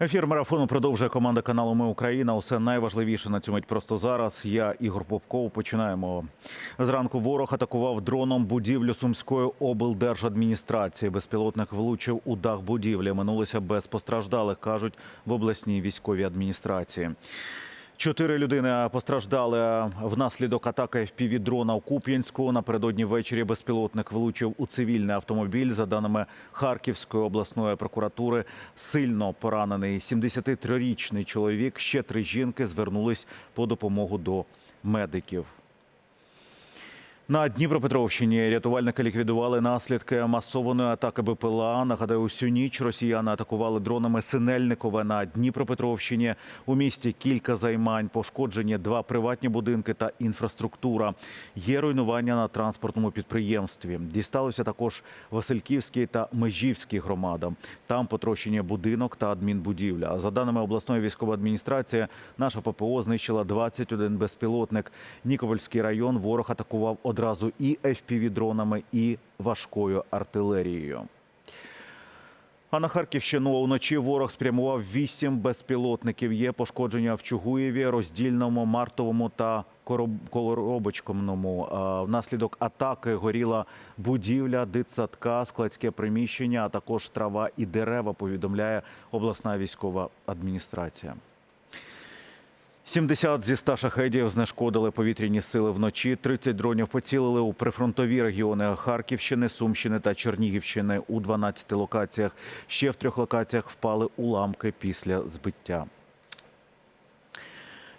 Ефір марафону продовжує команда каналу Ми Україна. Усе найважливіше на цю мить просто зараз. Я Ігор Попков. Починаємо. Зранку ворог атакував дроном будівлю Сумської облдержадміністрації. Безпілотник влучив у дах будівлі. Минулися без постраждалих, кажуть в обласній військовій адміністрації. Чотири людини постраждали внаслідок атаки ФПВ-дрона у Куп'янську. Напередодні ввечері безпілотник влучив у цивільний автомобіль. За даними Харківської обласної прокуратури, сильно поранений 73-річний чоловік. Ще три жінки звернулись по допомогу до медиків. На Дніпропетровщині рятувальники ліквідували наслідки масованої атаки БПЛА. Нагадаю, усю ніч росіяни атакували дронами Синельникове на Дніпропетровщині. У місті кілька займань, пошкоджені два приватні будинки та інфраструктура. Є руйнування на транспортному підприємстві. Дісталося також Васильківській та Межівській громадам. Там потрощені будинок та адмінбудівля. За даними обласної військової адміністрації, наша ППО знищила 21 безпілотник. Нікопольський район ворог атакував одразу і FPV-дронами, і важкою артилерією. А на Харківщину уночі ворог спрямував вісім безпілотників. Є пошкодження в Чугуєві, роздільному, мартовому та Короб- коробочкомному. Внаслідок атаки горіла будівля, дитсадка, складське приміщення, а також трава і дерева. Повідомляє обласна військова адміністрація. 70 зі 100 шахедів знешкодили повітряні сили вночі. 30 дронів поцілили у прифронтові регіони Харківщини, Сумщини та Чернігівщини у 12 локаціях. Ще в трьох локаціях впали уламки після збиття.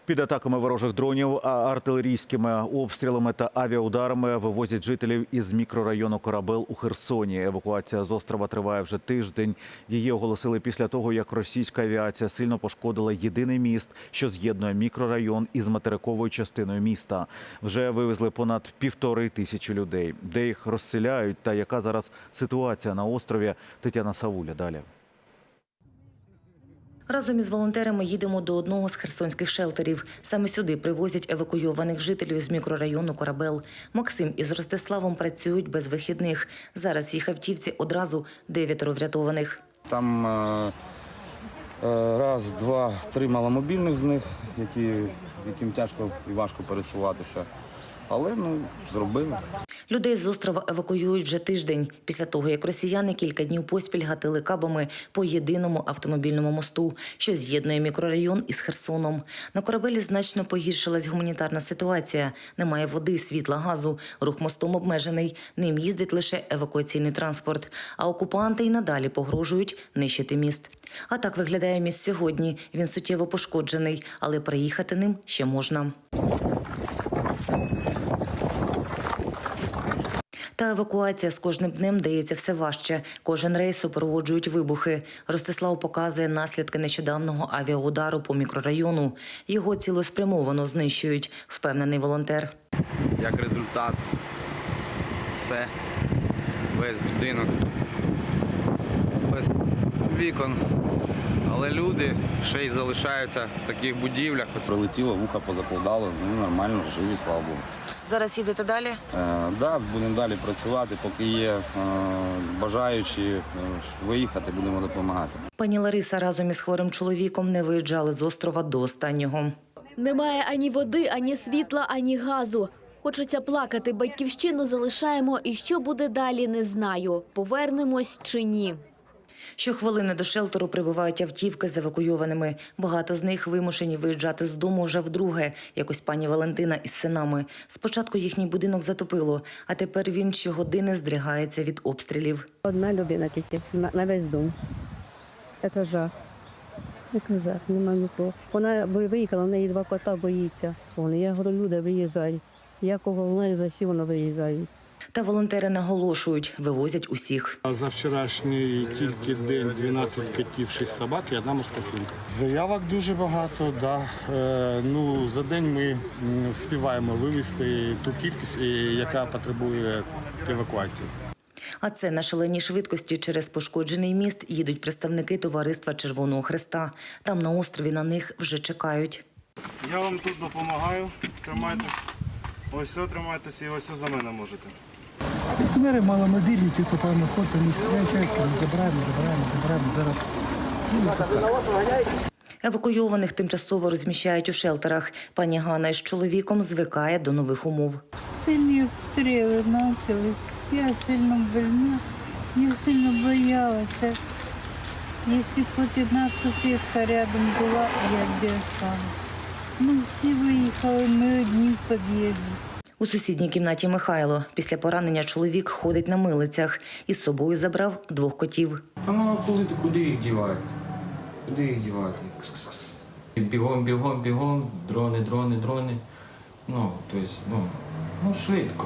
Під атаками ворожих дронів, а артилерійськими обстрілами та авіаударами вивозять жителів із мікрорайону Корабел у Херсоні. Евакуація з острова триває вже тиждень. Її оголосили після того, як російська авіація сильно пошкодила єдиний міст, що з'єднує мікрорайон із материковою частиною міста. Вже вивезли понад півтори тисячі людей. Де їх розселяють та яка зараз ситуація на острові? Тетяна Савуля далі. Разом із волонтерами їдемо до одного з херсонських шелтерів. Саме сюди привозять евакуйованих жителів з мікрорайону Корабел. Максим із Ростиславом працюють без вихідних. Зараз їх автівці одразу дев'ятеро врятованих. Там е, е, раз, два, три маломобільних з них, які, яким тяжко і важко пересуватися. Але ну, зробили. Людей з острова евакуюють вже тиждень після того, як росіяни кілька днів поспіль гатили кабами по єдиному автомобільному мосту, що з'єднує мікрорайон із Херсоном. На корабелі значно погіршилась гуманітарна ситуація. Немає води, світла, газу. Рух мостом обмежений. Ним їздить лише евакуаційний транспорт. А окупанти й надалі погрожують нищити міст. А так виглядає міст сьогодні. Він суттєво пошкоджений, але проїхати ним ще можна. Та евакуація з кожним днем дається все важче. Кожен рейс супроводжують вибухи. Ростислав показує наслідки нещодавнього авіаудару по мікрорайону. Його цілеспрямовано знищують, впевнений волонтер. як результат все, весь будинок, без вікон. Але люди ще й залишаються в таких будівлях. Прилетіло, вуха позакладало, ну нормально, живі, слава Богу. Зараз їдете далі. Е, да, будемо далі працювати, поки є е, бажаючі е, виїхати, будемо допомагати. Пані Лариса разом із хворим чоловіком не виїжджали з острова до останнього. Немає ані води, ані світла, ані газу. Хочеться плакати, батьківщину залишаємо, і що буде далі, не знаю. Повернемось чи ні. Щохвилини до шелтеру прибувають автівки з евакуйованими. Багато з них вимушені виїжджати з дому вже вдруге, якось пані Валентина із синами. Спочатку їхній будинок затопило, а тепер він щогодини здригається від обстрілів. Одна людина тільки на, весь дом. Це жах. Це жах, нема нікого. Вона ви- виїхала, в неї два кота боїться. Вони, я говорю, люди виїжджають. Я кого знаю, за всі воно виїжджають. Та волонтери наголошують, вивозять усіх. За вчорашній тільки день 12 котів, 6 собак і одна морська свинка. Заявок дуже багато. Да. Е, ну, за день ми м, вспіваємо вивезти ту кількість, яка потребує евакуації. А це на шаленій швидкості через пошкоджений міст їдуть представники товариства Червоного Хреста. Там на острові на них вже чекають. Я вам тут допомагаю. Тримайтесь. Ось все тримайтеся і ось все за мене можете. Пенсіонери маломобільні, ті, хто певно ходить, не свячаються, ми забираємо, забираємо, забираємо. Зараз Евакуйованих тимчасово розміщають у шелтерах. Пані Ганна із чоловіком звикає до нових умов. Сильні обстріли почались. Я сильно больна, я сильно боялася. Якщо б хоч одна сусідка рядом була, я б бігала. Ну, всі виїхали, ми одні в під'їзді. У сусідній кімнаті Михайло після поранення чоловік ходить на милицях. і з собою забрав двох котів. Та ну а коли куди їх дівати? Куди їх дівати? Бігом, бігом, бігом, дрони, дрони, дрони. Ну, тобто, ну, ну швидко,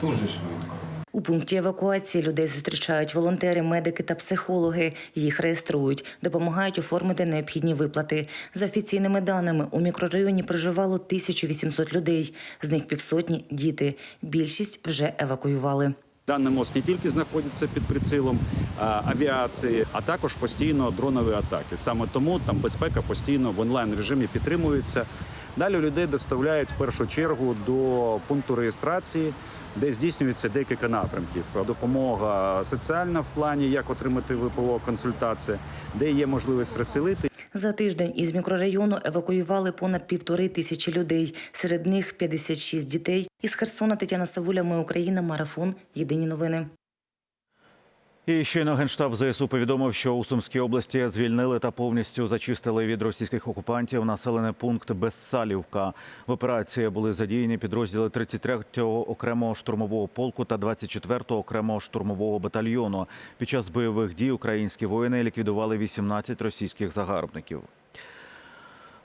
дуже швидко. У пункті евакуації людей зустрічають волонтери, медики та психологи. Їх реєструють, допомагають оформити необхідні виплати. За офіційними даними, у мікрорайоні проживало 1800 людей. З них півсотні діти. Більшість вже евакуювали. Даний мост не тільки знаходиться під прицілом авіації, а також постійно дронові атаки. Саме тому там безпека постійно в онлайн режимі підтримується. Далі людей доставляють в першу чергу до пункту реєстрації, де здійснюється декілька напрямків. Допомога соціальна в плані, як отримати ВПО консультація, де є можливість розселити. За тиждень із мікрорайону евакуювали понад півтори тисячі людей. Серед них 56 дітей. Із Херсона Тетяна Савуля, Ми Україна, Марафон. Єдині новини. І щойно генштаб ЗСУ повідомив, що у Сумській області звільнили та повністю зачистили від російських окупантів населений пункт Безсалівка. В операції були задіяні підрозділи 33-го окремого штурмового полку та 24-го окремого штурмового батальйону. Під час бойових дій українські воїни ліквідували 18 російських загарбників.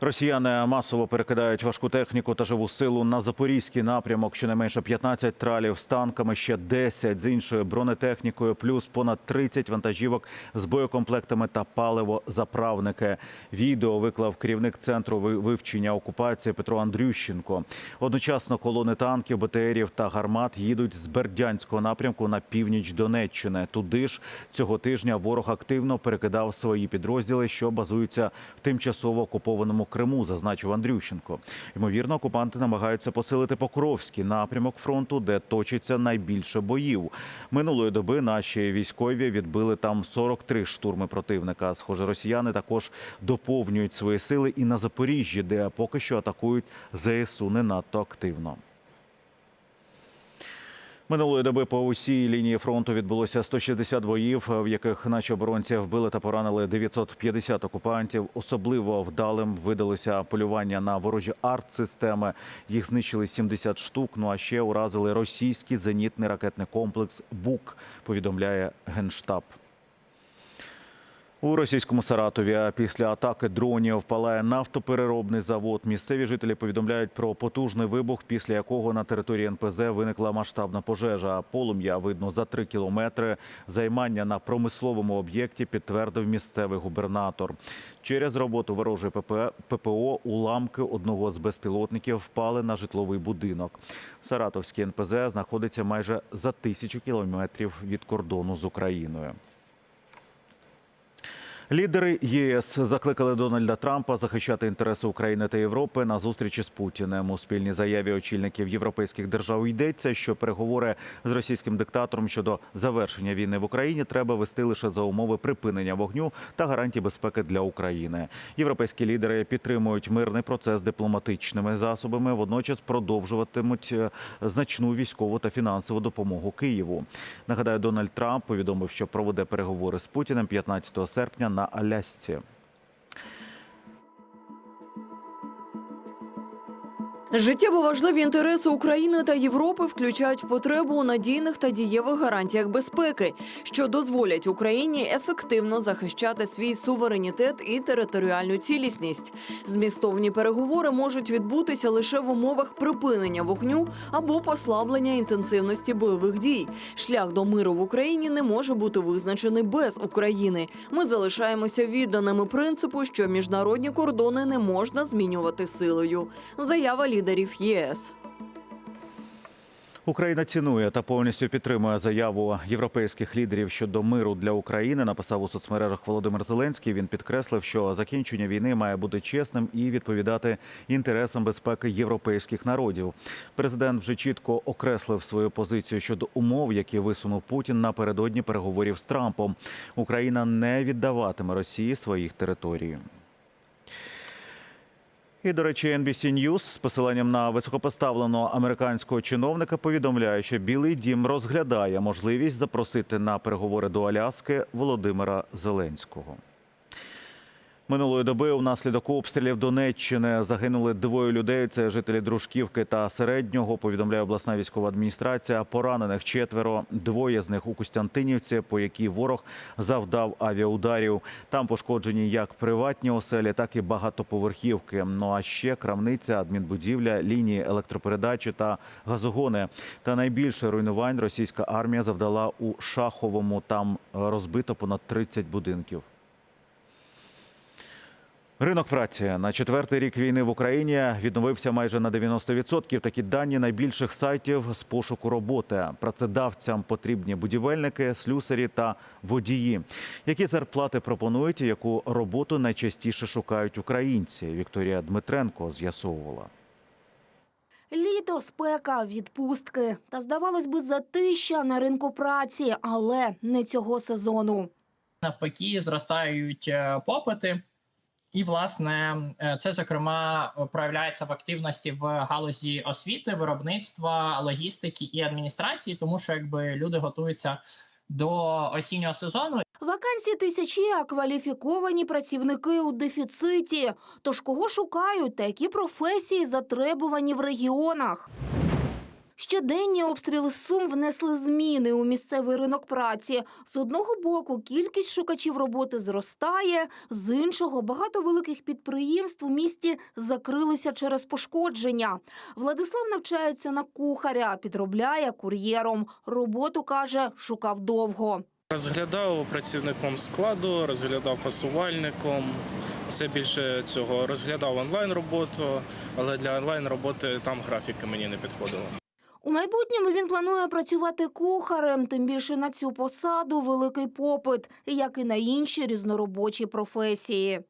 Росіяни масово перекидають важку техніку та живу силу на запорізький напрямок. Щонайменше 15 тралів з танками, ще 10 з іншою бронетехнікою, плюс понад 30 вантажівок з боєкомплектами та паливозаправники. Відео виклав керівник центру вивчення окупації Петро Андрющенко. Одночасно колони танків, БТРів та гармат їдуть з Бердянського напрямку на північ Донеччини. Туди ж цього тижня ворог активно перекидав свої підрозділи, що базуються в тимчасово окупованому Криму, зазначив Андрющенко. Ймовірно, окупанти намагаються посилити Покровський напрямок фронту, де точиться найбільше боїв. Минулої доби наші військові відбили там 43 штурми противника. Схоже, росіяни також доповнюють свої сили і на Запоріжжі, де поки що атакують ЗСУ не надто активно. Минулої доби по усій лінії фронту відбулося 160 боїв, в яких наші оборонці вбили та поранили 950 окупантів. Особливо вдалим видалося полювання на ворожі арт-системи. Їх знищили 70 штук. Ну а ще уразили російський зенітний ракетний комплекс БУК. Повідомляє генштаб. У російському Саратові після атаки дронів палає нафтопереробний завод. Місцеві жителі повідомляють про потужний вибух, після якого на території НПЗ виникла масштабна пожежа. Полум'я видно за три кілометри. Займання на промисловому об'єкті підтвердив місцевий губернатор. Через роботу ворожої ППО уламки одного з безпілотників впали на житловий будинок. Саратовський НПЗ знаходиться майже за тисячу кілометрів від кордону з Україною. Лідери ЄС закликали Дональда Трампа захищати інтереси України та Європи на зустрічі з Путіним. У спільній заяві очільників європейських держав йдеться, що переговори з російським диктатором щодо завершення війни в Україні треба вести лише за умови припинення вогню та гарантій безпеки для України. Європейські лідери підтримують мирний процес дипломатичними засобами. Водночас продовжуватимуть е, значну військову та фінансову допомогу Києву. Нагадаю, Дональд Трамп повідомив, що проведе переговори з Путіним 15 серпня на Алясці. Життєво важливі інтереси України та Європи включають потребу у надійних та дієвих гарантіях безпеки, що дозволять Україні ефективно захищати свій суверенітет і територіальну цілісність. Змістовні переговори можуть відбутися лише в умовах припинення вогню або послаблення інтенсивності бойових дій. Шлях до миру в Україні не може бути визначений без України. Ми залишаємося відданими принципу, що міжнародні кордони не можна змінювати силою. Заява лідерів ЄС. Україна цінує та повністю підтримує заяву європейських лідерів щодо миру для України. Написав у соцмережах Володимир Зеленський. Він підкреслив, що закінчення війни має бути чесним і відповідати інтересам безпеки європейських народів. Президент вже чітко окреслив свою позицію щодо умов, які висунув Путін напередодні переговорів з Трампом. Україна не віддаватиме Росії своїх територій. І, до речі, NBC News з посиланням на високопоставленого американського чиновника повідомляє, що Білий Дім розглядає можливість запросити на переговори до Аляски Володимира Зеленського. Минулої доби унаслідок обстрілів Донеччини загинули двоє людей. Це жителі Дружківки та середнього. Повідомляє обласна військова адміністрація. Поранених четверо. Двоє з них у Костянтинівці, по якій ворог завдав авіаударів. Там пошкоджені як приватні оселі, так і багатоповерхівки. Ну а ще крамниця, адмінбудівля, лінії електропередачі та газогони. Та найбільше руйнувань російська армія завдала у Шаховому. Там розбито понад 30 будинків. Ринок праці на четвертий рік війни в Україні відновився майже на 90%. Такі дані найбільших сайтів з пошуку роботи. Працедавцям потрібні будівельники, слюсарі та водії. Які зарплати пропонують і яку роботу найчастіше шукають українці? Вікторія Дмитренко з'ясовувала. Літо, спека, відпустки. Та здавалось би, затища на ринку праці, але не цього сезону. навпаки зростають е, попити. І, власне, е, це зокрема проявляється в активності в галузі освіти, виробництва, логістики і адміністрації, тому що якби люди готуються до осіннього сезону, Вакансії тисячі, а кваліфіковані працівники у дефіциті. Тож кого шукають та які професії затребувані в регіонах? Щоденні обстріли Сум внесли зміни у місцевий ринок праці. З одного боку, кількість шукачів роботи зростає, з іншого багато великих підприємств у місті закрилися через пошкодження. Владислав навчається на кухаря, підробляє кур'єром. Роботу каже, шукав довго. Розглядав працівником складу, розглядав фасувальником. Все більше цього розглядав онлайн роботу, але для онлайн роботи там графіки мені не підходили. У майбутньому він планує працювати кухарем, тим більше на цю посаду великий попит, як і на інші різноробочі професії.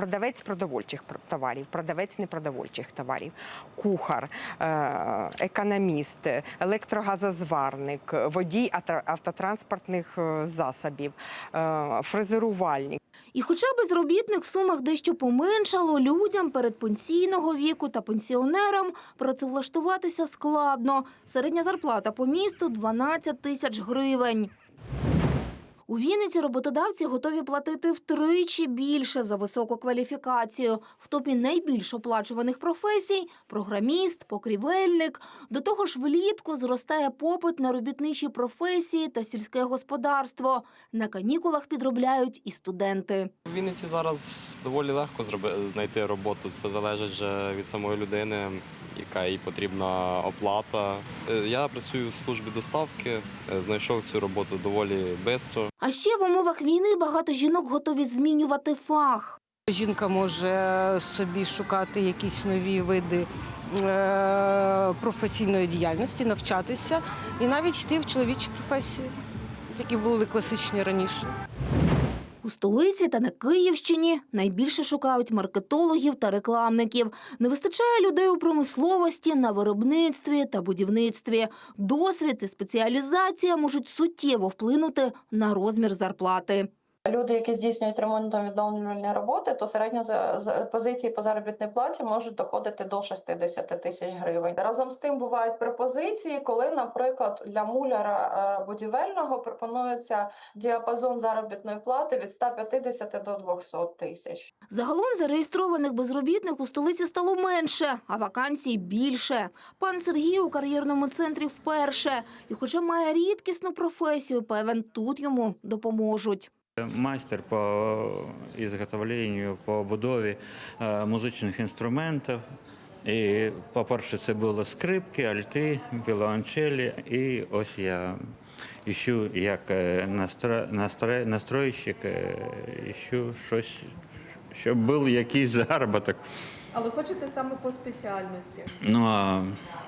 Продавець продовольчих пр- товарів, продавець непродовольчих товарів, кухар, е, економіст, електрогазозварник, водій авто- автотранспортних е, засобів, е, фрезерувальник. І хоча безробітних в сумах дещо поменшало, людям передпенсійного віку та пенсіонерам працевлаштуватися складно. Середня зарплата по місту 12 тисяч гривень. У Вінниці роботодавці готові платити втричі більше за високу кваліфікацію. В топі найбільш оплачуваних професій – програміст, покрівельник. До того ж, влітку зростає попит на робітничі професії та сільське господарство. На канікулах підробляють і студенти. В Вінниці зараз доволі легко знайти роботу. Це залежить вже від самої людини, яка їй потрібна оплата. Е, Я працюю в службі доставки, е, знайшов цю роботу доволі швидко. А ще в умовах війни багато жінок готові змінювати фах. Жінка може собі шукати якісь нові види е, професійної діяльності, навчатися і навіть йти в чоловічі професії, які були класичні раніше. У столиці та на Київщині найбільше шукають маркетологів та рекламників. Не вистачає людей у промисловості, на виробництві та будівництві. Досвід і спеціалізація можуть суттєво вплинути на розмір зарплати. Люди, які здійснюють ремонтно-відновлювальні роботи, то середньо за- позиції по заробітній платі можуть доходити до 60 тисяч гривень. Разом з тим бувають пропозиції, коли, наприклад, для муляра е, будівельного пропонується діапазон заробітної плати від 150 до 200 тисяч. Загалом зареєстрованих безробітних у столиці стало менше, а вакансій більше. Пан Сергій у кар'єрному центрі вперше. І хоча має рідкісну професію, певен, тут йому допоможуть. Майстер по ізготовленню, по будові е, музичних інструментів. І, по-перше, це були скрипки, альти, віолончелі. І ось я іщу як е, настро, настро, настройщик, е, іщу щось, щоб був якийсь заробіток. Але хочете саме по спеціальності? Ну а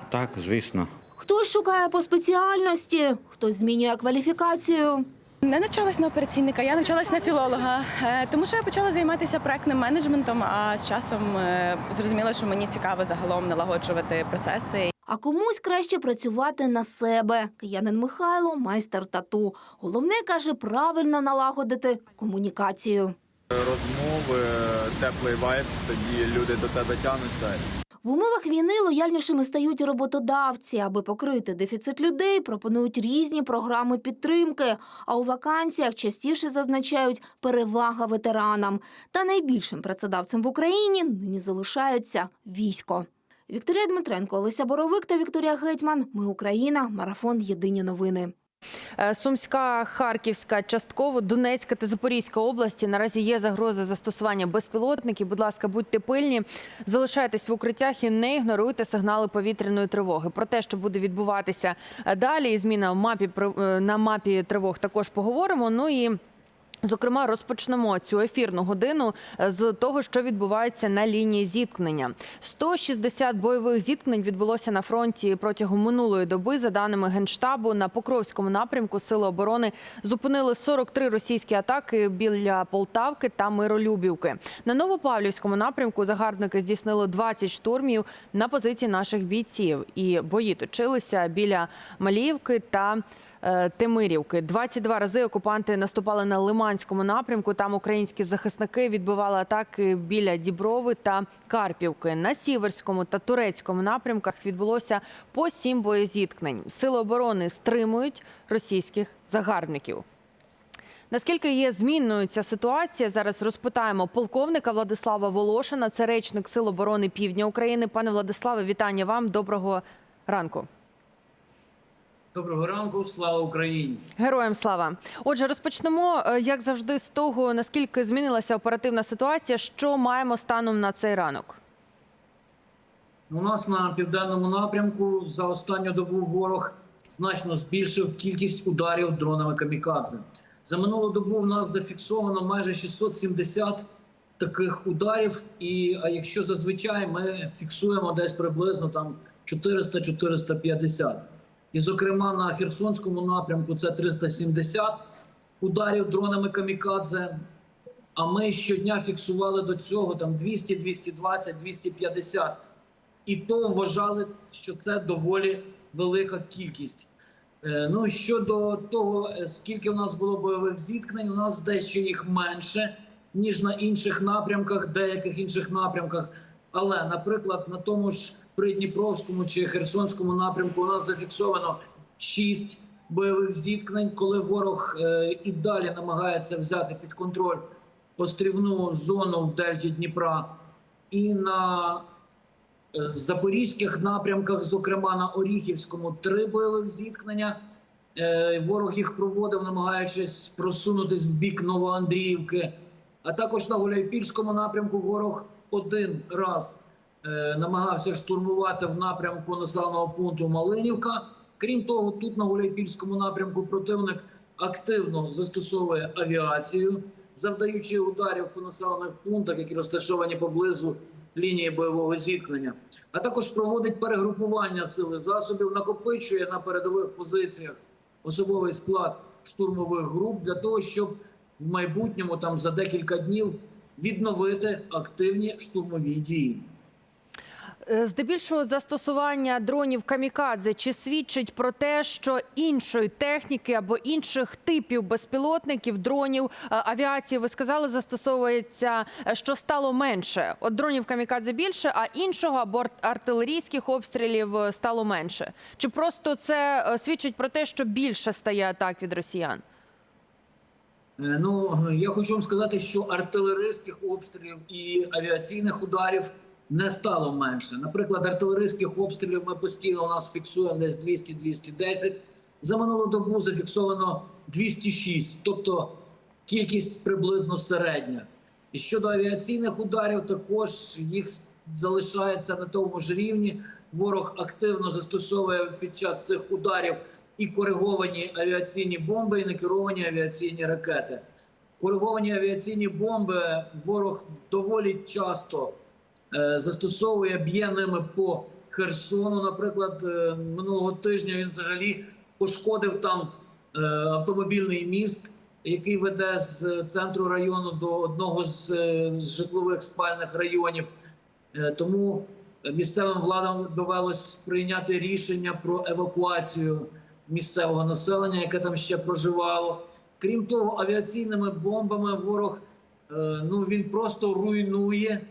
так, звісно. Хтось шукає по спеціальності, хтось змінює кваліфікацію. Не навчалась на операційника, я навчалась на філолога, е, тому що я почала займатися проектним менеджментом, а з часом е, зрозуміла, що мені цікаво загалом налагоджувати процеси. А комусь краще працювати на себе. Киянин Михайло майстер тату. Головне каже правильно налагодити комунікацію. Розмови, теплий вайб, тоді люди до тебе тягнуться. В умовах війни лояльнішими стають роботодавці. Аби покрити дефіцит людей, пропонують різні програми підтримки. А у вакансіях частіше зазначають перевага ветеранам. Та найбільшим працедавцем в Україні нині залишається військо. Вікторія Дмитренко, Олеся Боровик та Вікторія Гетьман. Ми Україна. Марафон. Єдині новини. Е, Сумська, Харківська, частково Донецька та Запорізька області наразі є загроза застосування безпілотників. Будь ласка, будьте пильні, залишайтесь в укриттях і не ігноруйте сигнали повітряної тривоги. Про те, що буде відбуватися е, далі, і зміна в мапі е, на мапі тривог також поговоримо. Ну і Зокрема, розпочнемо цю ефірну годину е, з того, що відбувається на лінії зіткнення. 160 бойових зіткнень відбулося на фронті протягом минулої доби. За даними генштабу, на Покровському напрямку Сили оборони зупинили 43 російські атаки біля Полтавки та Миролюбівки. На Новопавлівському напрямку загарбники здійснили 20 штурмів на позиції наших бійців. І бої точилися біля Маліївки та е, Темирівки. 22 рази окупанти наступали на Лиманському напрямку. Там українські захисники відбивали атаки біля Діброви та Карпівки. На Сіверському та Турецькому напрямках відбулося по сім боєзіткнень. Сили оборони стримують російських загарбників. Наскільки є змінною ця ситуація? Зараз розпитаємо полковника Владислава Волошина. Це речник Сил оборони Півдня України. Пане Владиславе, вітання вам. Доброго ранку. Доброго ранку, слава Україні! Героям слава. Отже, розпочнемо, е, як завжди, з того, наскільки змінилася оперативна ситуація. Що маємо станом на цей ранок? У нас на південному напрямку за останню добу ворог значно збільшив кількість ударів дронами камікадзе. За минулу добу в нас зафіксовано майже 670 таких ударів. І а якщо зазвичай ми фіксуємо десь приблизно там 400-450. І, зокрема, на Херсонському напрямку це 370 ударів дронами камікадзе. А ми щодня фіксували до цього там 200, 220, 250. І то вважали, що це доволі велика кількість. Е, Ну щодо того, скільки у нас було бойових зіткнень, у нас дещо їх менше, ніж на інших напрямках, деяких інших напрямках. Але, наприклад, на тому ж Придніпровському чи Херсонському напрямку у нас зафіксовано 6 бойових зіткнень, коли ворог е, і далі намагається взяти під контроль острівну зону в дельті Дніпра. І на е, запорізьких напрямках, зокрема на Оріхівському, три бойових зіткнення. Е, Ворог їх проводив, намагаючись просунутись в бік Новоандріївки. А також на Гуляйпільському напрямку ворог один раз намагався штурмувати в напрямку населеного пункту Малинівка. Крім того, тут на Гуляйпільському напрямку противник активно застосовує авіацію, завдаючи ударів по населених пунктах, які розташовані поблизу лінії бойового зіткнення, а також проводить перегрупування сили засобів, накопичує на передових позиціях особовий склад штурмових груп для того, щоб в майбутньому там за декілька днів відновити активні штурмові дії. Е, Здебільшого застосування дронів камікадзе чи свідчить про те, що іншої техніки або інших типів безпілотників, дронів е, авіації, ви сказали, застосовується, е, що стало менше. От дронів камікадзе більше, а іншого або артилерійських обстрілів стало менше. Чи просто це свідчить про те, що більше стає атак від росіян? Ну я хочу вам сказати, що артилерійських обстрілів і авіаційних ударів не стало менше. Наприклад, артилерійських обстрілів ми постійно у нас фіксуємо десь 200-210. За минулу добу зафіксовано 206, тобто кількість приблизно середня. І щодо авіаційних ударів, також їх залишається на тому ж рівні. Ворог активно застосовує під час цих ударів і кориговані авіаційні бомби, і некеровані авіаційні ракети. Кориговані авіаційні бомби ворог доволі часто застосовує, б'є ними по Херсону, наприклад, е, минулого тижня він взагалі пошкодив там е, автомобільний міст, який веде з центру району до одного з, е, житлових спальних районів. Е, Тому місцевим владам довелось прийняти рішення про евакуацію місцевого населення, яке там ще проживало. Крім того, авіаційними бомбами ворог е, ну він просто руйнує,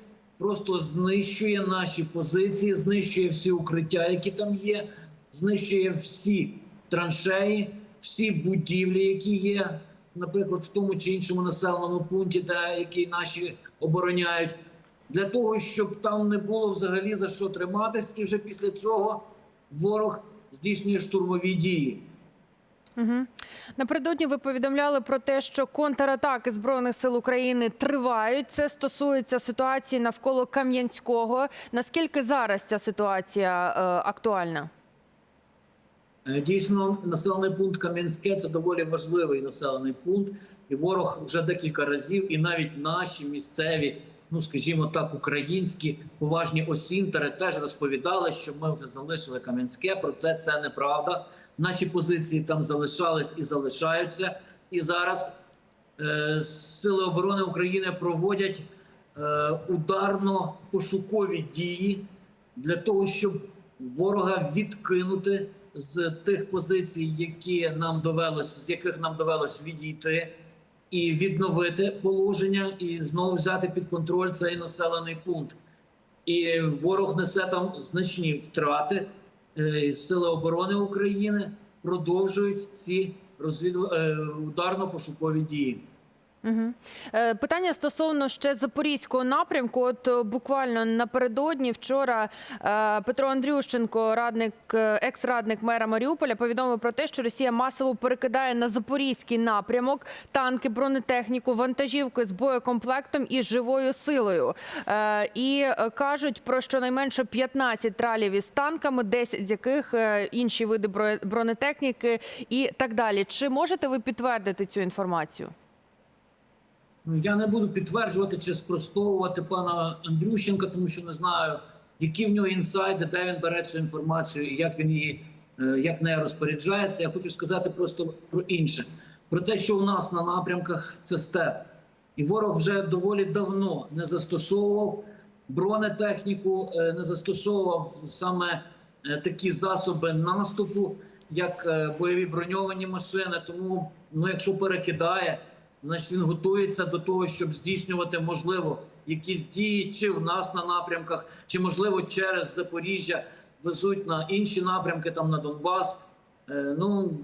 просто знищує наші позиції, знищує всі укриття, які там є, знищує всі траншеї, всі будівлі, які є, наприклад, в тому чи іншому населеному пункті, де які наші обороняють, для того, щоб там не було взагалі за що триматись, і вже після цього ворог здійснює штурмові дії. Угу. Напередодні ви повідомляли про те, що контратаки збройних сил України тривають. Це стосується ситуації навколо Кам'янського. Наскільки зараз ця ситуація е, актуальна? Е, Дійсно, населений пункт Кам'янське це доволі важливий населений пункт, і ворог вже декілька разів, і навіть наші місцеві, ну скажімо так, українські поважні осінтери теж розповідали, що ми вже залишили Кам'янське. Проте це неправда. Наші позиції там залишались і залишаються. І зараз е, сили оборони України проводять е, ударно-пошукові дії для того, щоб ворога відкинути з тих позицій, які нам довелось, з яких нам довелось відійти, і відновити положення, і знову взяти під контроль цей населений пункт. І ворог несе там значні втрати. Е, Сили оборони України продовжують ці розвід... е, ударно-пошукові дії. Угу. Питання стосовно ще запорізького напрямку. От е, буквально напередодні вчора е, Петро Андрющенко, радник, екс-радник мера Маріуполя, повідомив про те, що Росія масово перекидає на запорізький напрямок танки, бронетехніку, вантажівки з боєкомплектом і живою силою. І кажуть про щонайменше 15 тралів із танками, 10 з яких інші види бро- бронетехніки і так далі. Чи можете ви підтвердити цю інформацію? Ну, я не буду підтверджувати чи спростовувати пана Андрющенка, тому що не знаю, які в нього інсайди, де він бере цю інформацію і як він її е, як нею розпоряджається. Я хочу сказати просто про інше: про те, що у нас на напрямках це степ, і ворог вже доволі давно не застосовував бронетехніку, е, не застосовував саме е, такі засоби наступу, як бойові броньовані машини. Тому, ну якщо перекидає значить він готується до того, щоб здійснювати можливо якісь дії, чи в нас на напрямках, чи можливо через Запоріжжя везуть на інші напрямки, там на Донбас. Е, ну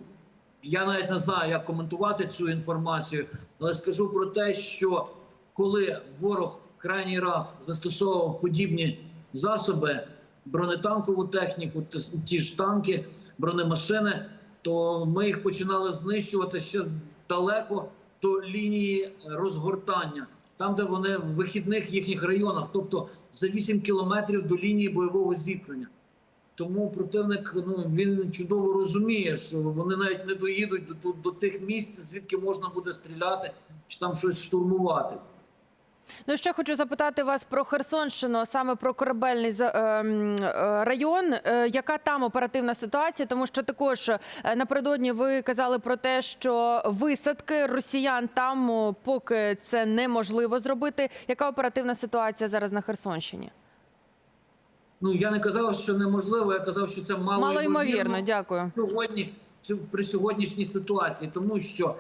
я навіть не знаю, як коментувати цю інформацію, але скажу про те, що коли ворог крайній раз застосовував подібні засоби, бронетанкову техніку, ті ж танки, бронемашини, то ми їх починали знищувати ще далеко до лінії розгортання, там, де вони в вихідних їхніх районах, тобто за 8 кілометрів до лінії бойового зіткнення. Тому противник ну він чудово розуміє, що вони навіть не доїдуть до, до, до тих місць, звідки можна буде стріляти чи там щось штурмувати. Ну ще хочу запитати вас про Херсонщину, саме про корабельний е, е, район. Е, Яка там оперативна ситуація? Тому що також напередодні ви казали про те, що висадки росіян там поки це неможливо зробити. Яка оперативна ситуація зараз на Херсонщині? Ну я не казав, що неможливо. Я казав, що це мало, Мало ймовірно, дякую. сьогодні при сьогоднішній ситуації, тому що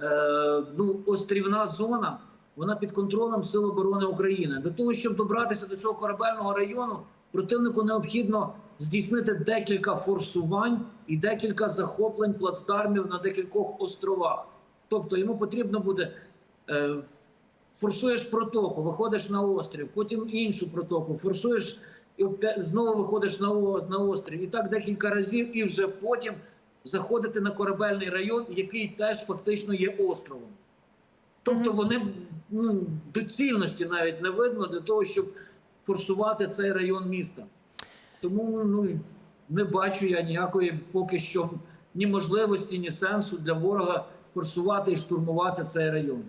е, ну острівна зона вона під контролем Сил оборони України. До того щоб добратися до цього корабельного району, противнику необхідно здійснити декілька форсувань і декілька захоплень плацдармів на декількох островах. Тобто йому потрібно буде. Е, Форсуєш протоку, виходиш на острів, потім іншу протоку, форсуєш і знову виходиш на, на острів. І так декілька разів, і вже потім заходити на корабельний район, який теж фактично є островом. Тобто вони ну, доцільності навіть не видно для того, щоб форсувати цей район міста. Тому ну, не бачу я ніякої поки що ні можливості, ні сенсу для ворога форсувати і штурмувати цей район.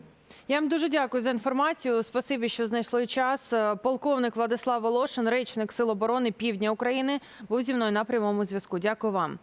Я вам дуже дякую за інформацію. Спасибі, що знайшли час. Е, Полковник Владислав Волошин, речник Сил оборони Півдня України, був зі мною на прямому зв'язку. Дякую вам.